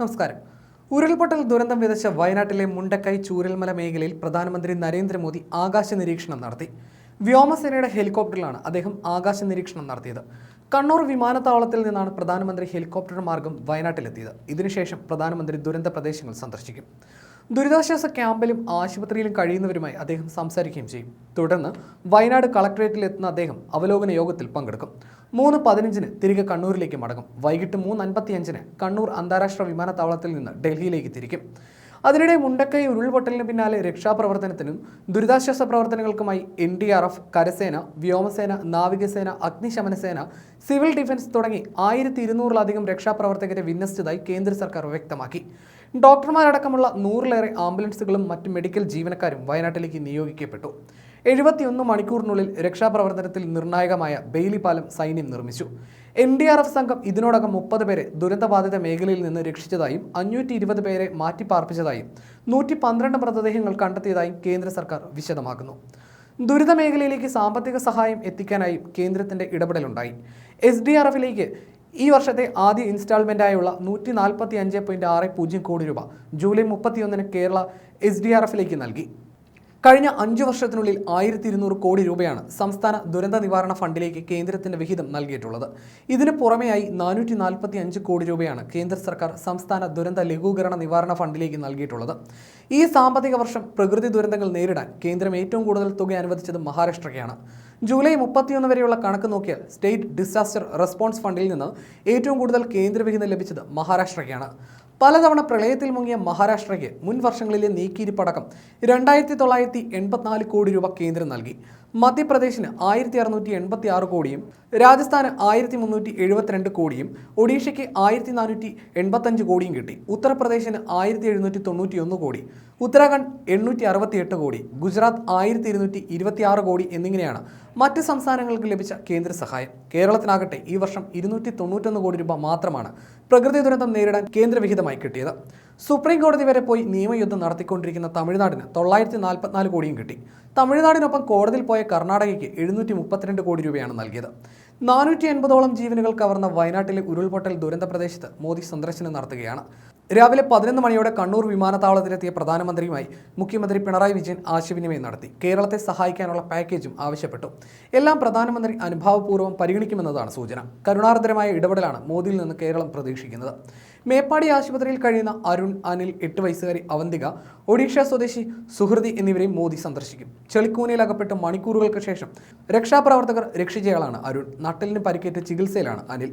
നമസ്കാരം. ഉരുൾപൊട്ടൽ ദുരന്തം വിതച്ച വയനാട്ടിലെ മുണ്ടക്കൈ ചൂരൽമല മേഖലയിൽ പ്രധാനമന്ത്രി നരേന്ദ്രമോദി ആകാശ നിരീക്ഷണം നടത്തി. വ്യോമസേനയുടെ ഹെലികോപ്റ്ററിലാണ് അദ്ദേഹം ആകാശ നിരീക്ഷണം നടത്തിയത്. കണ്ണൂർ വിമാനത്താവളത്തിൽ നിന്നാണ് പ്രധാനമന്ത്രി ഹെലികോപ്റ്റർ മാർഗം വയനാട്ടിലെത്തിയത്. ഇതിനുശേഷം പ്രധാനമന്ത്രി ദുരന്ത പ്രദേശങ്ങൾ സന്ദർശിക്കും. ദുരിതാശ്വാസ ക്യാമ്പിലും ആശുപത്രിയിലും കഴിയുന്നവരുമായി അദ്ദേഹം സംസാരിക്കുകയും ചെയ്യും. തുടർന്ന് വയനാട് കളക്ടറേറ്റിൽ എത്തുന്ന അദ്ദേഹം അവലോകന യോഗത്തിൽ പങ്കെടുക്കും. മൂന്ന് പതിനഞ്ചിന് തിരികെ കണ്ണൂരിലേക്ക് മടങ്ങും. വൈകിട്ട് മൂന്ന് അൻപത്തിയഞ്ചിന് കണ്ണൂർ അന്താരാഷ്ട്ര വിമാനത്താവളത്തിൽ നിന്ന് ഡൽഹിയിലേക്ക് തിരിക്കും. അതിനിടെ മുണ്ടക്കൈ ഉരുൾപൊട്ടലിന് പിന്നാലെ രക്ഷാപ്രവർത്തനത്തിനും ദുരിതാശ്വാസ പ്രവർത്തനങ്ങൾക്കുമായി എൻ ഡി ആർ എഫ് കരസേന വ്യോമസേന നാവികസേന അഗ്നിശമനസേന സിവിൽ ഡിഫൻസ് തുടങ്ങി ആയിരത്തി ഇരുന്നൂറിലധികം രക്ഷാപ്രവർത്തകരെ വിന്യസിച്ചതായി കേന്ദ്ര സർക്കാർ വ്യക്തമാക്കി. ഡോക്ടർമാരടക്കമുള്ള നൂറിലേറെ ആംബുലൻസുകളും മറ്റ് മെഡിക്കൽ ജീവനക്കാരും വയനാട്ടിലേക്ക് നിയോഗിക്കപ്പെട്ടു. എഴുപത്തിയൊന്ന് മണിക്കൂറിനുള്ളിൽ രക്ഷാപ്രവർത്തനത്തിൽ നിർണായകമായ ബെയിലി പാലം സൈന്യം നിർമ്മിച്ചു. എൻ ഡി ആർ എഫ് സംഘം ഇതിനോടകം മുപ്പത് പേരെ ദുരന്തബാധിത മേഖലയിൽ നിന്ന് രക്ഷിച്ചതായും അഞ്ഞൂറ്റി ഇരുപത് പേരെ മാറ്റിപ്പാർപ്പിച്ചതായും നൂറ്റി പന്ത്രണ്ട് മൃതദേഹങ്ങൾ കണ്ടെത്തിയതായും കേന്ദ്ര സർക്കാർ വിശദമാക്കുന്നു. ദുരിത മേഖലയിലേക്ക് സാമ്പത്തിക സഹായം എത്തിക്കാനായി കേന്ദ്രത്തിന്റെ ഇടപെടലുണ്ടായി. എസ് ഡി ആർ എഫിലേക്ക് ഈ വർഷത്തെ ആദ്യ ഇൻസ്റ്റാൾമെന്റായുള്ള നൂറ്റി നാൽപ്പത്തി അഞ്ച് പോയിന്റ് ആറ് പൂജ്യം കോടി രൂപ ജൂലൈ മുപ്പത്തിയൊന്നിന് കേരള എസ് ഡി ആർ എഫിലേക്ക് നൽകി. കഴിഞ്ഞ അഞ്ചു വർഷത്തിനുള്ളിൽ ആയിരത്തി ഇരുന്നൂറ് കോടി രൂപയാണ് സംസ്ഥാന ദുരന്ത നിവാരണ ഫണ്ടിലേക്ക് കേന്ദ്രത്തിന്റെ വിഹിതം നൽകിയിട്ടുള്ളത്. ഇതിന് പുറമെയായി നാനൂറ്റി നാൽപ്പത്തി അഞ്ച് കോടി രൂപയാണ് കേന്ദ്ര സർക്കാർ സംസ്ഥാന ദുരന്ത ലഘൂകരണ നിവാരണ ഫണ്ടിലേക്ക് നൽകിയിട്ടുള്ളത്. ഈ സാമ്പത്തിക വർഷം പ്രകൃതി ദുരന്തങ്ങൾ നേരിടാൻ കേന്ദ്രം ഏറ്റവും കൂടുതൽ തുക അനുവദിച്ചത് മഹാരാഷ്ട്രയ്ക്കാണ്. ജൂലൈ മുപ്പത്തിയൊന്ന് വരെയുള്ള കണക്ക് നോക്കിയാൽ സ്റ്റേറ്റ് ഡിസാസ്റ്റർ റെസ്പോൺസ് ഫണ്ടിൽ നിന്ന് ഏറ്റവും കൂടുതൽ കേന്ദ്രവിഹിതം ലഭിച്ചത് മഹാരാഷ്ട്രയ്ക്കാണ്. പലതവണ പ്രളയത്തിൽ മുങ്ങിയ മഹാരാഷ്ട്രയ്ക്ക് മുൻ വർഷങ്ങളിലെ നീക്കിയിരിപ്പടക്കം രണ്ടായിരത്തി തൊള്ളായിരത്തി എൺപത്തിനാല് കോടി രൂപ കേന്ദ്രം നൽകി. മധ്യപ്രദേശിന് ആയിരത്തി അറുന്നൂറ്റി എൺപത്തി ആറ് കോടിയും രാജസ്ഥാന് ആയിരത്തി മുന്നൂറ്റി എഴുപത്തിരണ്ട് കോടിയും ഒഡീഷയ്ക്ക് ആയിരത്തി നാനൂറ്റി എൺപത്തഞ്ച് കോടിയും കിട്ടി. ഉത്തർപ്രദേശിന് ആയിരത്തി എഴുന്നൂറ്റി തൊണ്ണൂറ്റി ഒന്ന് കോടി ഉത്തരാഖണ്ഡ് എണ്ണൂറ്റി അറുപത്തി എട്ട് കോടി ഗുജറാത്ത് ആയിരത്തി ഇരുന്നൂറ്റി ഇരുപത്തി ആറ് കോടി എന്നിങ്ങനെയാണ് മറ്റ് സംസ്ഥാനങ്ങൾക്ക് ലഭിച്ച കേന്ദ്ര സഹായം. കേരളത്തിനാകട്ടെ ഈ വർഷം ഇരുന്നൂറ്റി തൊണ്ണൂറ്റൊന്ന് കോടി രൂപ മാത്രമാണ് പ്രകൃതി ദുരന്തം നേരിടാൻ കേന്ദ്രവിഹിതമായി കിട്ടിയത്. സുപ്രീം കോടതി വരെ പോയി നിയമയുദ്ധം നടത്തിക്കൊണ്ടിരിക്കുന്ന തമിഴ്നാടിന് തൊള്ളായിരത്തി നാൽപ്പത്തിനാല് കോടിയും കിട്ടി. തമിഴ്നാടിനൊപ്പം കോടതിയിൽ പോയ കർണാടകയ്ക്ക് എഴുന്നൂറ്റി മുപ്പത്തിരണ്ട് കോടി രൂപയാണ് നൽകിയത്. നാനൂറ്റി എൺപതോളം ജീവനുകൾ കവർന്ന വയനാട്ടിലെ ഉരുൾപൊട്ടൽ ദുരന്ത പ്രദേശത്ത് മോദി സന്ദർശനം നടത്തുകയാണ്. രാവിലെ പതിനൊന്ന് മണിയോടെ കണ്ണൂർ വിമാനത്താവളത്തിലെത്തിയ പ്രധാനമന്ത്രിയുമായി മുഖ്യമന്ത്രി പിണറായി വിജയൻ ആശയവിനിമയം നടത്തി. കേരളത്തെ സഹായിക്കാനുള്ള പാക്കേജും ആവശ്യപ്പെട്ടു. എല്ലാം പ്രധാനമന്ത്രി അനുഭാവപൂർവം പരിഗണിക്കുമെന്നതാണ് സൂചന. കരുണാർദ്രമായ ഇടപെടലാണ് മോദിയിൽ നിന്ന് കേരളം പ്രതീക്ഷിക്കുന്നത്. മേപ്പാടി ആശുപത്രിയിൽ കഴിയുന്ന അരുൺ അനിൽ എട്ട് വയസ്സുകാരി അവന്തിക ഒഡീഷ സ്വദേശി സുഹൃതി എന്നിവരെയും മോദി സന്ദർശിക്കും. ചെളിക്കൂനയിൽ അകപ്പെട്ട് മണിക്കൂറുകൾക്ക് ശേഷം രക്ഷാപ്രവർത്തകർ രക്ഷിച്ചയാളാണ് അരുൺ. നട്ടലിന് പരിക്കേറ്റ് ചികിത്സയിലാണ് അനിൽ.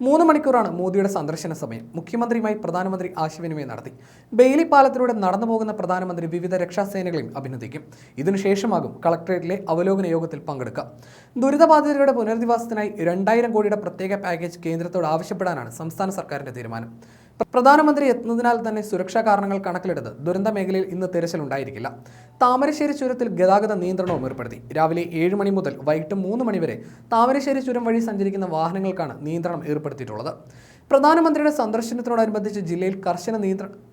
മൂന്ന് മണിക്കൂറാണ് മോദിയുടെ സന്ദർശന സമയം. മുഖ്യമന്ത്രിയുമായി പ്രധാനമന്ത്രി ആശയവിനിമയം നടത്തി. ബെയിലി പാലത്തിലൂടെ നടന്നു പോകുന്ന പ്രധാനമന്ത്രി വിവിധ രക്ഷാസേനകളെയും അഭിനന്ദിക്കും. ഇതിനുശേഷമാകും കളക്ടറേറ്റിലെ അവലോകന യോഗത്തിൽ പങ്കെടുക്കുക ദുരിതബാധിതരുടെ പുനരധിവാസത്തിനായി രണ്ടായിരം കോടിയുടെ പ്രത്യേക പാക്കേജ് കേന്ദ്രത്തോട് ആവശ്യപ്പെടാനാണ് സംസ്ഥാന സർക്കാരിന്റെ തീരുമാനം. പ്രധാനമന്ത്രി എത്തുന്നതിനാൽ തന്നെ സുരക്ഷാ കാരണങ്ങൾ കണക്കിലെടുത്ത് ദുരന്ത മേഖലയിൽ ഇന്ന് തിരച്ചിലുണ്ടായിരിക്കില്ല താമരശ്ശേരി ചുരത്തിൽ ഗതാഗത നിയന്ത്രണവും ഏർപ്പെടുത്തി. രാവിലെ ഏഴ് മണി മുതൽ വൈകിട്ട് മൂന്ന് മണി വരെ താമരശ്ശേരി ചുരം വഴി സഞ്ചരിക്കുന്ന വാഹനങ്ങൾക്കാണ് നിയന്ത്രണം ഏർപ്പെടുത്തിയിട്ടുള്ളത്. പ്രധാനമന്ത്രിയുടെ സന്ദർശനത്തോടനുബന്ധിച്ച് ജില്ലയിൽ കർശന നിയന്ത്രണം